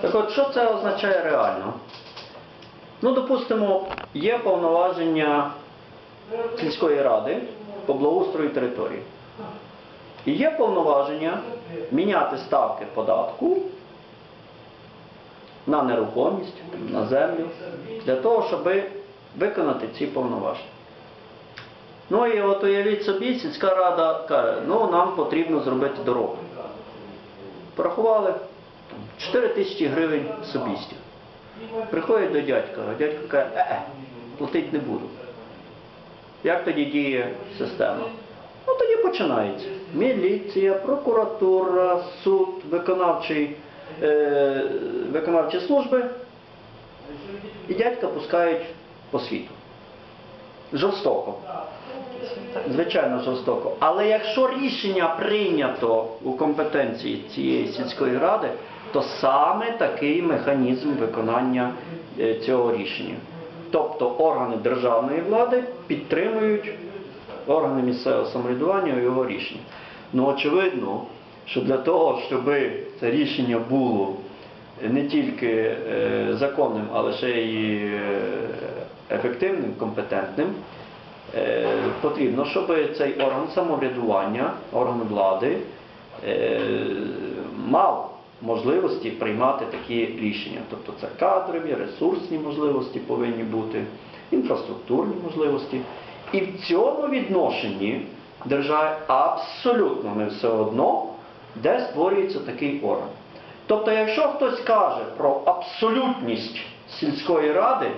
Так от, що це означає реально? Ну, допустимо, є повноваження сільської ради по благоустрою території. І є повноваження міняти ставки податку на нерухомість, на землю, для того, щоб виконати ці повноваження. Ну і от уявіть собі, сільська рада каже, ну нам потрібно зробити дорогу. Порахували 4 тисячі гривень собістів. Приходять до дядька, а дядько каже, е, платити не буду. Як тоді діє система? Ну тоді починається. Міліція, прокуратура, суд, виконавчий, е, виконавчі служби. І дядька пускають по світу. Жорстоко. Звичайно, жорстоко. Але якщо рішення прийнято у компетенції цієї сільської ради, то саме такий механізм виконання е, цього рішення. Тобто органи державної влади підтримують органи місцевого самоврядування у його рішення. Ну, очевидно, що для того, щоб це рішення було не тільки е, законним, але ще й е, ефективним, компетентним, Е, потрібно, щоб цей орган самоврядування, орган влади мав можливості приймати такі рішення. Тобто це кадрові, ресурсні можливості повинні бути, інфраструктурні можливості. І в цьому відношенні державі абсолютно не все одно, де створюється такий орган. Тобто, якщо хтось каже про абсолютність сільської ради,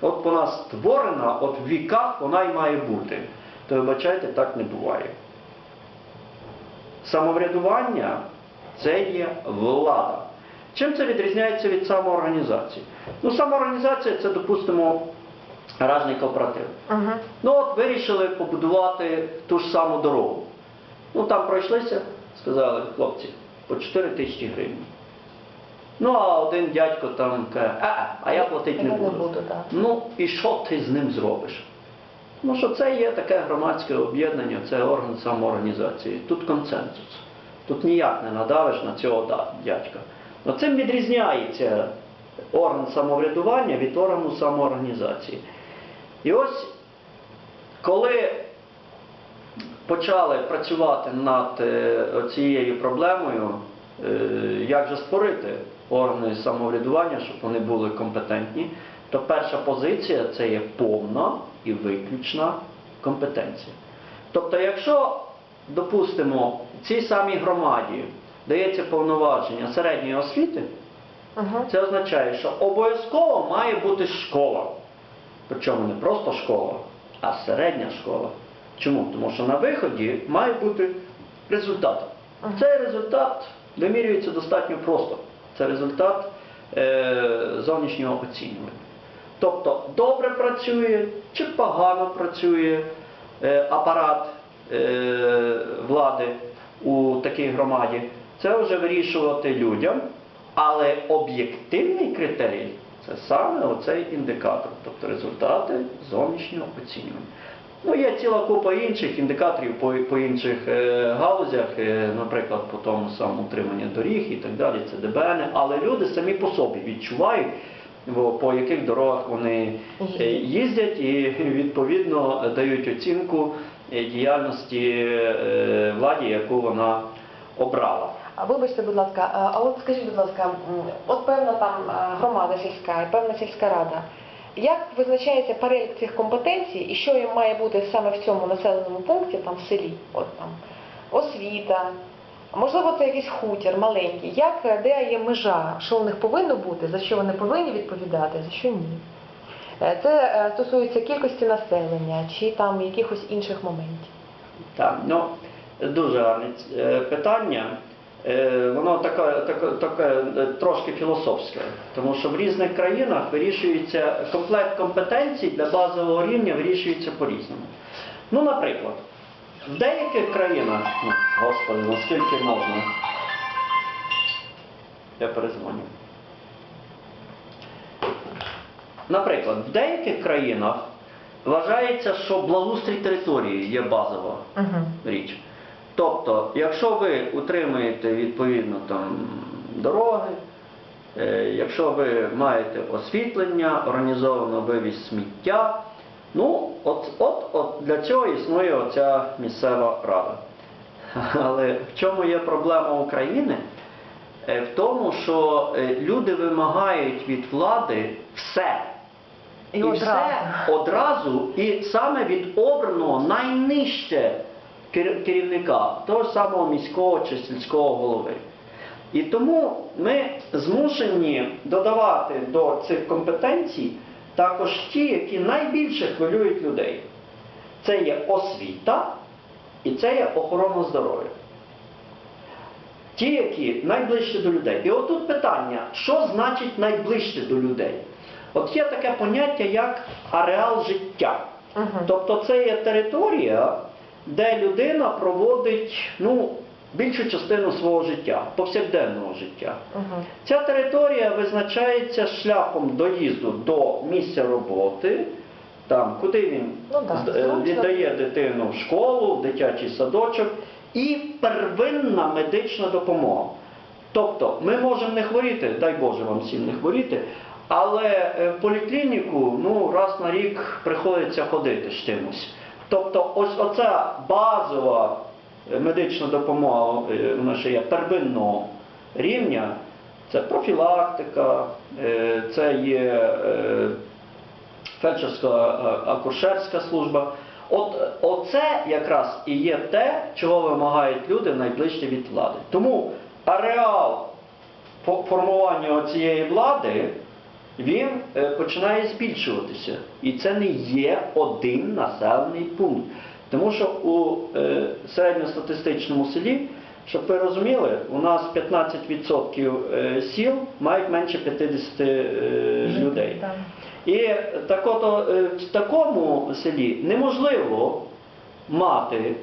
от вона створена, от в віках вона і має бути, то вибачайте, так не буває. Самоврядування це є влада. Чим це відрізняється від самоорганізації? Ну, самоорганізація це, допустимо, гаражний кооператив. Угу. Ну от вирішили побудувати ту ж саму дорогу. Ну там пройшлися, сказали, хлопці, по 4 тисячі гривень. Ну а один дядько там каже, а, а я платити не Я не буду. буду, так. Ну і що ти з ним зробиш? Ну що це є таке громадське об'єднання, це орган самоорганізації. Тут консенсус. Тут ніяк не надавиш на цього дядька. Ну, цим відрізняється орган самоврядування від органу самоорганізації. І ось коли почали працювати над е, цією проблемою, е, як же створити органи самоврядування, щоб вони були компетентні, то перша позиція це є повна і виключна компетенція. Тобто, якщо, допустимо, цій самій громаді дається повноваження середньої освіти, Угу. це означає, що обов'язково має бути школа. Причому не просто школа, а середня школа. Чому? Тому що на виході має бути результат. Ага. Цей результат вимірюється достатньо просто. Це результат е, зовнішнього оцінювання. Тобто добре працює чи погано працює е, апарат е, влади у такій громаді, це вже вирішувати людям, але об'єктивний критерій це саме оцей індикатор, тобто результати зовнішнього оцінювання. Ну, є ціла купа інших індикаторів по, по інших е, галузях, е, наприклад, по тому самому утримання доріг і так далі, це ДБН, але люди самі по собі відчувають, во- по яких дорогах вони е, їздять і відповідно дають оцінку е, діяльності е, владі, яку вона обрала. А вибачте, будь ласка, а а от скажіть, будь ласка, от певна там громада сільська, і певна сільська рада. Як визначається перелік цих компетенцій і що їм має бути саме в цьому населеному пункті, там в селі? От там освіта, можливо, це якийсь хутір маленький. Як е, де є межа, що у них повинно бути, за що вони повинні відповідати, за що ні? Е, Це е, стосується кількості населення чи там якихось інших моментів. Так, ну дуже гарне питання. Е, Воно таке, таке, таке е, трошки філософське, тому що в різних країнах вирішується комплект компетенцій для базового рівня вирішується по-різному. Ну, наприклад, в деяких країнах, ну, господи, наскільки можна, я перезвоню. Наприклад, в деяких країнах вважається, що благоустрій території є базова Угу. річ. Якщо ви утримуєте відповідно там дороги, е, якщо ви маєте освітлення, організовано вивіз сміття, ну от, от, от для цього існує оця місцева рада. Але в чому є проблема України? Е, В тому, що е, люди вимагають від влади все. І І, одразу. все одразу, і саме від обраного найнижче керівника, того ж самого міського чи сільського голови. І тому ми змушені додавати до цих компетенцій також ті, які найбільше хвилюють людей. Це є освіта і це є охорона здоров'я. Ті, які найближче до людей. І отут питання, що значить найближче до людей? От є таке поняття, як ареал життя. Тобто це є територія, де людина проводить ну, більшу частину свого життя, повсякденного життя. Мгм. Ця територія визначається шляхом доїзду до місця роботи, там, куди він Ну да, віддає дитину в школу, в дитячий садочок, і первинна медична допомога. Тобто ми можемо не хворіти, дай Боже вам всім не хворіти, але е, в поліклініку ну, раз на рік приходиться ходити з чимось. Тобто ось оця базова е, медична допомога, е, вона ще є первинного рівня, це профілактика, е, це є фельдшерська акушерська служба. От оце якраз і є те, чого вимагають люди найближче від влади. Тому ареал формування цієї влади він е, починає збільшуватися. І це не є один населений пункт. Тому що у е, середньостатистичному селі, щоб ви розуміли, у нас 15% е, сіл мають менше 50 е, людей. І так от, в такому селі неможливо мати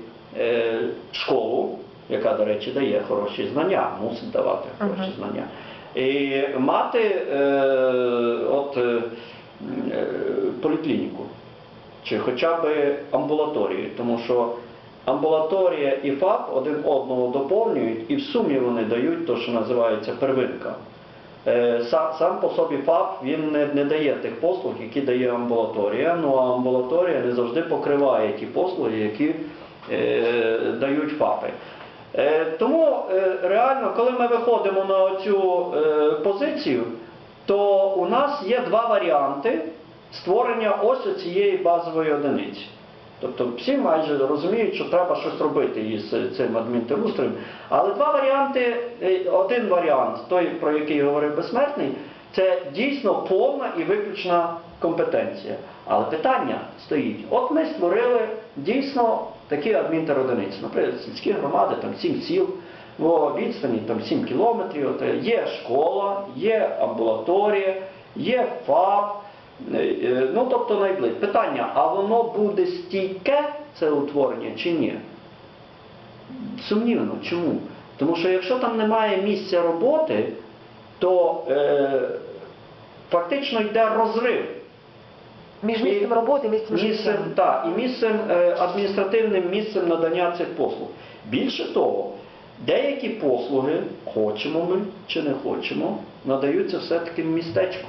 школу, яка, до речі, дає хороші знання, мусить давати хороші знання. І мати е, от, е, поліклініку, чи хоча б амбулаторію, тому що амбулаторія і ФАП один одного доповнюють, і в сумі вони дають те, що називається первинка. Е, Сам, сам по собі ФАП він не, не дає тих послуг, які дає амбулаторія. Ну а амбулаторія не завжди покриває ті послуги, які е, дають ФАПи. Е, тому е, реально, коли ми виходимо на цю е, позицію, то у нас є два варіанти створення ось цієї базової одиниці. Тобто всі майже розуміють, що треба щось робити із цим адмінтерустроєм. Але два варіанти, один варіант, той, про який говорив безсмертний, це дійсно повна і виключна компетенція. Але питання стоїть: от ми створили дійсно такі адмінтеродиниці. Наприклад, сільські громади, там 7 сіл, в відстані там 7 кілометрів. От, е, є школа, є амбулаторія, є ФАП. Е, е, Ну, тобто найближче. Питання, а воно буде стійке, це утворення, чи ні? Сумнівно. Чому? Тому що якщо там немає місця роботи, то е, фактично йде розрив. Між місцем роботи місцем життя. та, і місцем, е, адміністративним місцем надання цих послуг. Більше того, деякі послуги, хочемо ми чи не хочемо, надаються все-таки в містечку,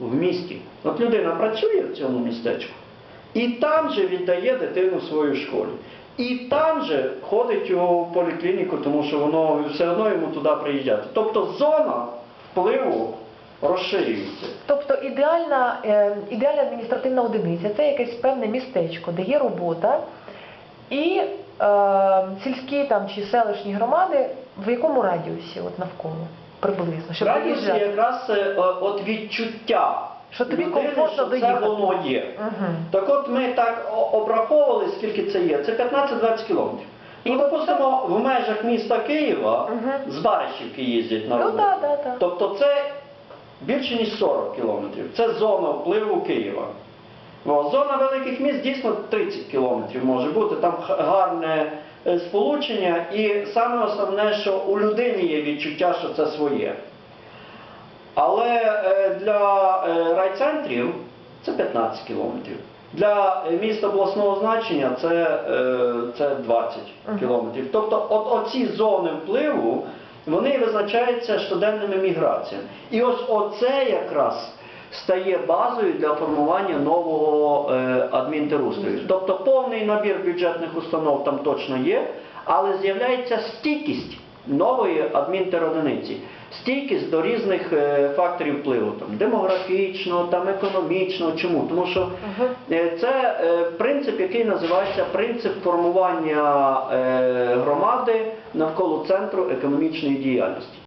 в місті. От людина працює в цьому містечку, і там же віддає дитину в свою школі. І там же ходить у поліклініку, тому що воно все одно йому туди приїжджати. Тобто зона впливу розширюється. Тобто ідеальна, е, ідеальна адміністративна одиниця це якесь певне містечко, де є робота, і е, сільські там чи селищні громади в якому радіусі от навколо приблизно, щоб Радіус доїжджати? якраз е, от відчуття. Що тобі людини, комфортно що доїхати. Це воно є. Мгм. Так от ми так обраховували, скільки це є. Це 15-20 кілометрів. І, Ну, допустимо, в межах міста Києва Мгм. з Баришівки їздять на Ну роботу. так, так, так. Тобто це більше ніж 40 кілометрів. Це зона впливу Києва. О, зона великих міст дійсно 30 кілометрів може бути. Там гарне е, сполучення, і саме основне, що у людини є відчуття, що це своє. Але е, для е, райцентрів це 15 кілометрів. Для міст обласного значення це, це 20 кілометрів. Тобто от, оці зони впливу вони визначаються щоденними міграціями. І ось оце якраз стає базою для формування нового е, адмінтерустрою. Тобто повний набір бюджетних установ там точно є, але з'являється стійкість нової адмінтеродиниці. Стійкість до різних е, факторів впливу, там, демографічного, там, економічного. Чому? Тому що Е, Це е, принцип, який називається принцип формування громади навколо центру економічної діяльності.